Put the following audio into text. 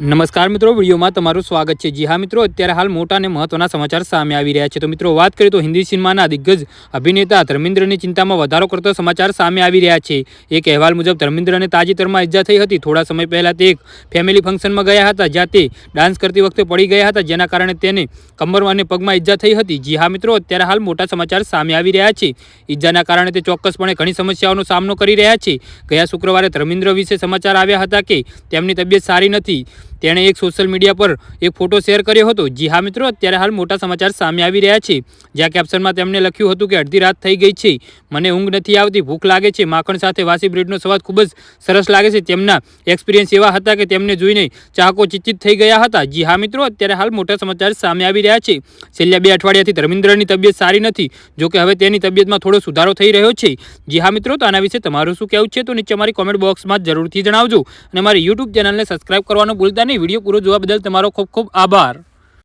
નમસ્કાર મિત્રો, વિડીયોમાં તમારું સ્વાગત છે. જી હા મિત્રો, અત્યારે હાલ મોટા અને મહત્વના સમાચાર સામે આવી રહ્યા છે. તો મિત્રો, વાત કરીએ તો હિન્દી સિનેમાના દિગ્ગજ અભિનેતા ધર્મેન્દ્રની ચિંતામાં વધારો કરતો સમાચાર સામે આવી રહ્યા છે. એક અહેવાલ મુજબ, ધર્મેન્દ્રને તાજેતરમાં ઇજા થઈ હતી. થોડા સમય પહેલાં તે એક ફેમિલી ફંક્શનમાં ગયા હતા, જ્યાં તે ડાન્સ કરતી વખતે પડી ગયા હતા, જેના કારણે તેને કમર અને પગમાં ઈજા થઈ હતી. જી હા મિત્રો, અત્યારે હાલ મોટા સમાચાર સામે આવી રહ્યા છે. ઈજાના કારણે તે ચોક્કસપણે ઘણી સમસ્યાઓનો સામનો કરી રહ્યા છે. ગયા શુક્રવારે ધર્મેન્દ્ર વિશે સમાચાર આવ્યા હતા કે, તેમની તબિયત સારી નથી. તેણે એક સોશિયલ મીડિયા પર એક ફોટો શેર કર્યો હતો. જી હા મિત્રો, અત્યારે હાલ મોટા સમાચાર સામે આવી રહ્યા છે. જ્યાં કેપ્શનમાં તેમણે લખ્યું હતું કે અડધી રાત થઈ ગઈ છે. મને ઊંઘ નથી આવતી, ભૂખ લાગે છે. માખણ સાથે વાસી બ્રેડનો સ્વાદ ખૂબ જ સરસ લાગે છે. તેમના એક્સપિરિયન્સ એવા હતા કે તેમને જોઈને ચાહકો ચિંતિત થઈ ગયા હતા. જી હા મિત્રો, અત્યારે હાલ મોટા સમાચાર સામે આવી રહ્યા છે. છેલ્લા બે અઠવાડિયાથી ધર્મેન્દ્રની તબિયત સારી નથી જોકે હવે તેની તબિયતમાં થોડો સુધારો થઈ રહ્યો છે. જી હા મિત્રો, તો આના વિશે તમારું શું કહેવું છે? તો નીચે અમારી કોમેન્ટ બોક્સમાં જરૂરથી જણાવજો. અને મારી યુટ્યુબ ચેનલને સબસ્ક્રાઇબ કરવાનું ભૂલતા વીડિયો પૂરો જોવા બદલ તમારો ખૂબ ખૂબ આભાર.